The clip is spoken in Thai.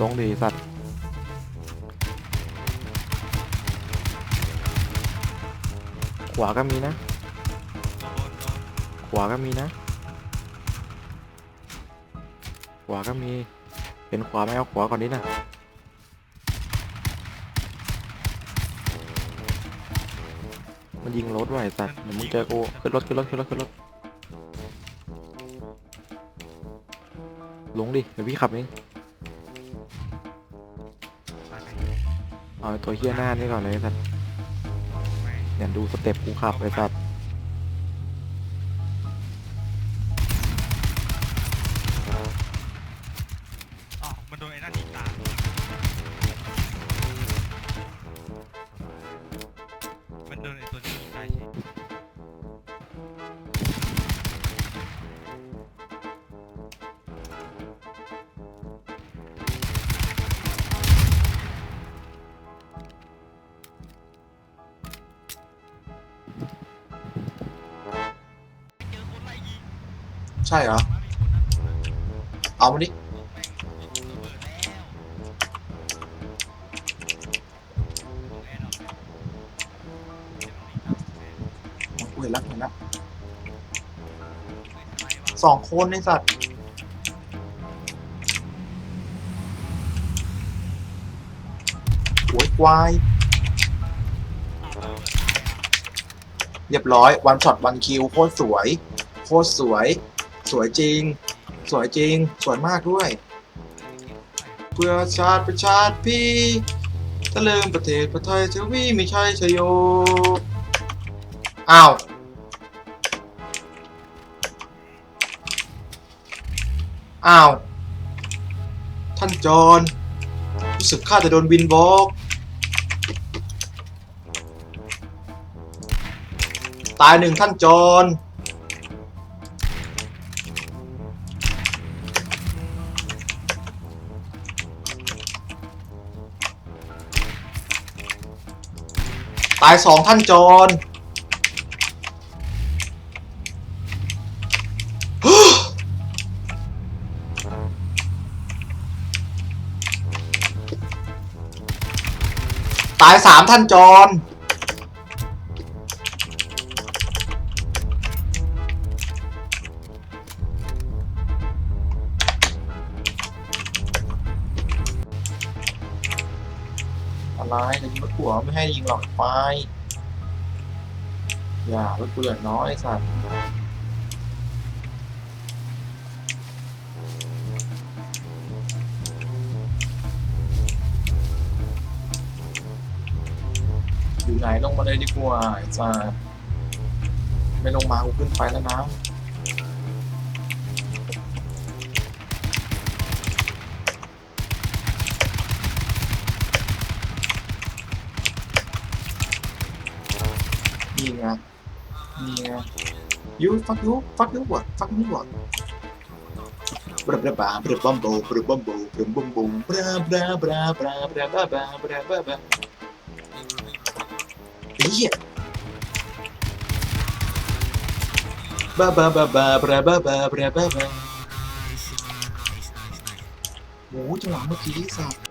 ลงดีสัตว์ขวาก็มีนะ ขวาก็มีนะ ขวาก็มี เป็นขวาไหมเอาขวาก่อนดินะมันยิงรถไว้สัตว์เดี๋ยวมึงเจอกูขึ้นรถขึ้นรถขึ้นรถขึ้นรถลงดิเดี๋ยวพี่ขับเอง เอาตัวเฮี้ยหน้านี่ก่อนเลยไอ้สัตว์เนี่ยดูสเต็ปกูขับไอ้สัตว์อ๋อมันโดนไอ้นั่นยิงตาม ใช่เหรอ เอามาดิแม่งระเบิดแล้วแอร์ดรอปแล้วเดี๋ยแอร์กูเห็นแล้วเห็นแล้วเฮ้ยทำไมวะสองคนในสัตว์โอ้ยควาย เรียบร้อย วันช็อตวันคิว โคตรสวย โคตรสวย สวยจริง สวยจริง สวยมากด้วย เพื่อชาติประชาติพี่ตะเลิมประเทศประเทศชวีไม่ใช่ชโย อ้าว อ้าว ท่านจอนรู้สึกข้าจะโดนวินบอกตายหนึ่งท่านจอน ตายสองท่านจอนตายสามท่านจอ อะไรจะยิงรถหัวไม่ให้ยิงหรอกไฟอย่ารถกูเหลือน้อยสัตว์อยู่ไหนลงมาเลยดีกว่าไอ้สัตว์ไม่ลงมากูขึ้นไปแล้วนะ นี่ไงนี่ไง you fuck you fuck you what fuck you what บราบราบาบราบัมโบบราบัมโบบราบัมโบบราบร